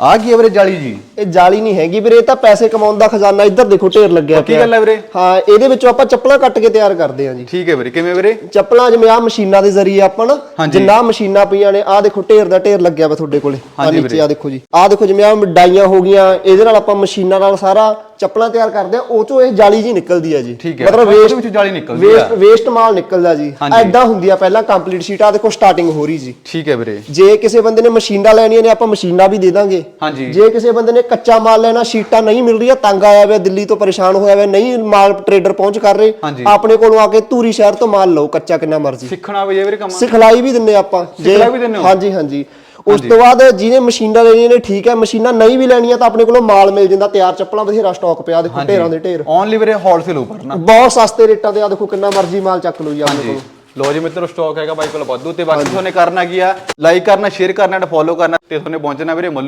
ਆ ਕੀ ਹੈ ਵੀਰੇ ਜਾਲੀ ਜੀ? ਇਹ ਜਾਲੀ ਨਹੀਂ ਹੈਗੀ ਵੀਰੇ ਇਹ ਤਾਂ ਪੈਸੇ ਕਮਾਉਣ ਦਾ ਖਜ਼ਾਨਾ ਇੱਧਰ ਦੇਖੋ ਢੇਰ ਲੱਗਿਆ ਕੀ ਗੱਲ ਹੈ ਵੀਰੇ? ਹਾਂ ਇਹਦੇ ਵਿੱਚੋਂ ਆਪਾਂ ਚੱਪਲਾਂ ਕੱਟ ਕੇ ਤਿਆਰ ਕਰਦੇ ਹਾਂ ਜੀ। ਠੀਕ ਹੈ ਵੀਰੇ ਕਿਵੇਂ ਵੀਰੇ? ਚੱਪਲਾਂ ਜਿਵੇਂ ਆ ਮਸ਼ੀਨਾਂ ਦੇ ਜ਼ਰੀਏ ਆਪਾਂ ਨਾ। ਜਿੰਨਾ ਮਸ਼ੀਨਾਂ ਪਈਆਂ ਨੇ ਆ ਦੇਖੋ ਢੇਰ ਦਾ ਢੇਰ ਲੱਗਿਆ ਵਾ ਤੁਹਾਡੇ ਕੋਲੇ। ਆ ਹਾਂਜੀ ਨੀਚੇ ਆ ਦੇਖੋ ਜੀ। ਆ ਦੇਖੋ ਜਿਵੇਂ ਆ ਡਾਈਆਂ ਹੋ ਗਈਆਂ ਇਹਦੇ ਨਾਲ ਆਪਾਂ ਮਸ਼ੀਨਾਂ ਨਾਲ ਸਾਰਾ ਚੱਪਲਾਂ ਤਿਆਰ ਕਰਦੇ ਆ ਉਹ ਚੋਂ ਇਹ ਜਾਲੀ ਜੀ ਨਿਕਲਦੀ ਆ ਜੀ ਠੀਕ ਹੈ। ਮਤਲਬ ਵੇਸਟ ਵਿੱਚੋਂ ਜਾਲੀ ਨਿਕਲਦੀ ਆ। ਵੇਸਟ ਵੇਸਟ ਮਾਲ ਨਿਕਲਦਾ ਜੀ। ਐਦਾਂ ਹੁੰਦੀ ਆ ਪਹਿਲਾਂ ਕੰਪਲੀਟ ਸ਼ੀਟ ਆ ਦੇਖੋ ਸਟਾਰਟਿੰਗ ਹੋ ਰਹੀ ਜੀ ਠੀਕ ਹੈ ਵੀਰੇ ਜੇ ਕਿਸੇ ਬੰਦੇ ਨੇ ਮਸ਼ੀਨਾਂ ਲੈਣੀਆਂ ਨੇ ਆਪਾਂ ਮਸ਼ੀਨਾਂ ਵੀ ਦੇ ਦਾਂਗੇ ਜੇ ਕਿਸੇ ਬੰਦੇ ਨੇ ਕੱਚਾ ਮਾਲ ਲੈਣਾ ਸ਼ੀਟਾਂ ਨਹੀਂ ਮਿਲ ਰਹੀਆਂ ਤੰਗ ਆਇਆ ਹੋਇਆ ਦਿੱਲੀ ਤੋਂ ਪਰੇਸ਼ਾਨ ਹੋਇਆ ਹੋਇਆ ਨਹੀਂ ਮਾਲ ਟਰੇਡਰ ਪਹੁੰਚ ਕਰ ਰਹੇ। ਆਪਣੇ ਕੋਲੋਂ ਆ ਕੇ ਧੂਰੀ ਸ਼ਹਿਰ ਤੋਂ ਮਾਲ ਲਓ ਕੱਚਾ ਕਿੰਨਾ ਮਰਜ਼ੀ ਸਿੱਖਣਾ ਵੀ ਜੇ ਵੀਰੇ ਕੰਮ ਸਿਖਲਾਈ ਵੀ ਦਿੰਨੇ ਆਪਾਂ ਸਿਖਲਾਈ ਵੀ ਹੋ? ਹਾਂਜੀ ਹਾਂਜੀ ਉਸ ਤੋਂ ਬਾਅਦ ਜਿਹਨੇ ਮਸ਼ੀਨਾਂ ਲੈਣੀਆਂ ਨੇ ਠੀਕ ਹੈ ਮਸ਼ੀਨਾਂ ਨਹੀਂ ਵੀ ਲੈਣੀਆਂ ਤਾਂ ਆਪਣੇ ਕੋਲੋਂ ਮਾਲ ਮਿਲ ਜਾਂਦਾ ਤਿਆਰ ਚੱਪਲਾਂ ਬਥੇਰਾ ਸਟਾਕ ਪਿਆ ਦੇਖੋ ਢੇਰਾਂ ਦੇ ਢੇਰ। ਓਨਲੀ ਵੀਰੇ ਹੋਲਸੇਲ ਉੱਪਰ ਨਾ। ਬਹੁਤ ਸਸਤੇ ਰੇਟਾਂ ਤੇ ਆ ਦੇਖੋ ਕਿੰਨਾ ਮਰਜ਼ੀ ਮਾਲ ਚੱਕ ਲਓ ਜੀ ਆਪਣੇ ਕੋਲੋਂ। ਲੋ ਜੀ ਮਿੱਤਰੋ ਸਟਾਕ ਹੈਗਾ ਬਾਈ ਕੋਲ ਵਾਧੂ ਤੇ ਬਾਕੀ ਤੁਹਾਨੂੰ ਕਰਨਾ ਕੀ ਆ? ਲਾਈਕ ਕਰਨਾ ਸ਼ੇਅਰ ਕਰਨਾ ਤੇ ਫੋਲੋ ਕਰਨਾ ਤੇ ਤੁਹਾਨੂੰ ਪਹੁੰਚਣਾ ਵੀਰੇ